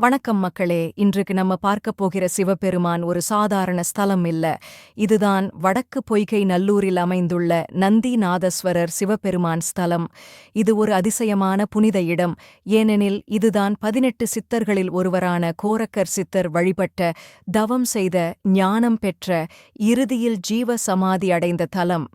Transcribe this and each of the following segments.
வணக்கம் மக்களே. இன்றைக்கு நம்ம பார்க்க போகிற சிவபெருமான் ஒரு சாதாரண ஸ்தலம் இல்ல. இதுதான் வடக்கு பொய்கை நல்லூரில் அமைந்துள்ள நந்திநாதஸ்வரர் சிவபெருமான் ஸ்தலம். இது ஒரு அதிசயமான புனித இடம். ஏனெனில் இதுதான் பதினெட்டு சித்தர்களில் ஒருவரான கோரக்கர் சித்தர் வழிபட்ட தவம் செய்த ஞானம் பெற்ற இறுதியில் ஜீவ சமாதி அடைந்த தலம்.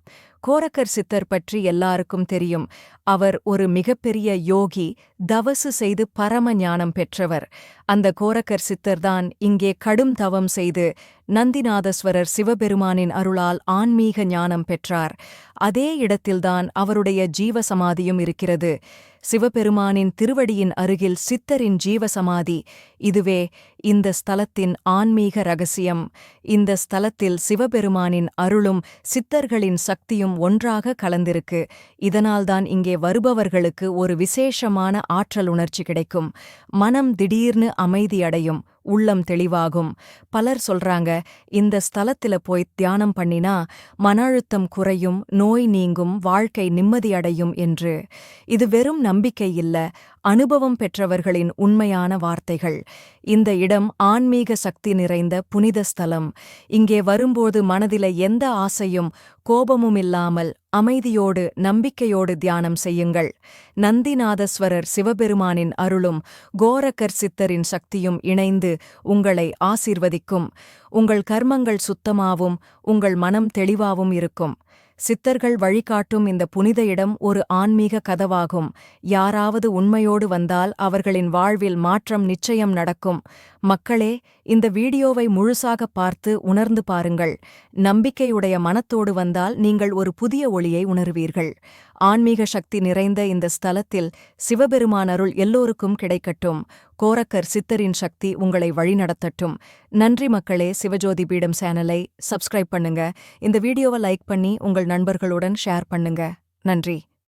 கோரக்கர் சித்தர் பற்றி எல்லாருக்கும் தெரியும். அவர் ஒரு மிகப்பெரிய யோகி தவசு செய்து பரம ஞானம் பெற்றவர். அந்த கோரக்கர் சித்தர்தான் இங்கே கடும் தவம் செய்து நந்திநாதஸ்வரர் சிவபெருமானின் அருளால் ஆன்மீக ஞானம் பெற்றார். அதே இடத்தில்தான் அவருடைய ஜீவசமாதியும் இருக்கிறது. சிவபெருமானின் திருவடியின் அருகில் சித்தரின் ஜீவசமாதி. இதுவே இந்த ஸ்தலத்தின் ஆன்மீக ரகசியம். இந்த ஸ்தலத்தில் சிவபெருமானின் அருளும் சித்தர்களின் சக்தியும் ஒன்றாக கலந்திருக்கு. இதனால்தான் இங்கே வருபவர்களுக்கு ஒரு விசேஷமான ஆற்றல் உணர்ச்சி கிடைக்கும். மனம் திடீர்னு அமைதியடையும் உள்ளம் தெளிவாகும். பலர் சொல்றாங்க இந்த ஸ்தலத்தில போய் தியானம் பண்ணினா மன அழுத்தம் குறையும் நோய் நீங்கும் வாழ்க்கை நிம்மதியடையும் என்று. இது வெறும் நம்பிக்கை இல்ல அனுபவம் பெற்றவர்களின் உண்மையான வார்த்தைகள். இந்த இடம் ஆன்மீக சக்தி நிறைந்த புனித ஸ்தலம். இங்கே வரும்போது மனதில எந்த ஆசையும் கோபமும் இல்லாமல் அமைதியோடு நம்பிக்கையோடு தியானம் செய்யுங்கள். நந்திநாதஸ்வரர் சிவபெருமானின் அருளும் கோரக்கர் சித்தரின் சக்தியும் இணைந்து உங்களை ஆசீர்வதிக்கும். உங்கள் கர்மங்கள் சுத்தமாவும் உங்கள் மனம் தெளிவாவும் இருக்கும். சித்தர்கள் வழிகாட்டும் இந்த புனித இடம் ஒரு ஆன்மீக கதவாகும். யாராவது உண்மையோடு வந்தால் அவர்களின் வாழ்வில் மாற்றம் நிச்சயம் நடக்கும். மக்களே இந்த வீடியோவை முழுசாக பார்த்து உணர்ந்து பாருங்கள். நம்பிக்கையுடைய மனத்தோடு வந்தால் நீங்கள் ஒரு புதிய ஒளியை உணர்வீர்கள். ஆன்மீக சக்தி நிறைந்த இந்த ஸ்தலத்தில் சிவபெருமான் அருள் எல்லோருக்கும் கிடைக்கட்டும். கோரக்கர் சித்தரின் சக்தி உங்களை வழிநடத்தட்டும். நன்றி மக்களே சிவஜோதி பீடம் சேனலை சப்ஸ்கிரைப் பண்ணுங்க. இந்த வீடியோவை லைக் பண்ணி உங்கள் நண்பர்களுடன் ஷேர் பண்ணுங்க. நன்றி.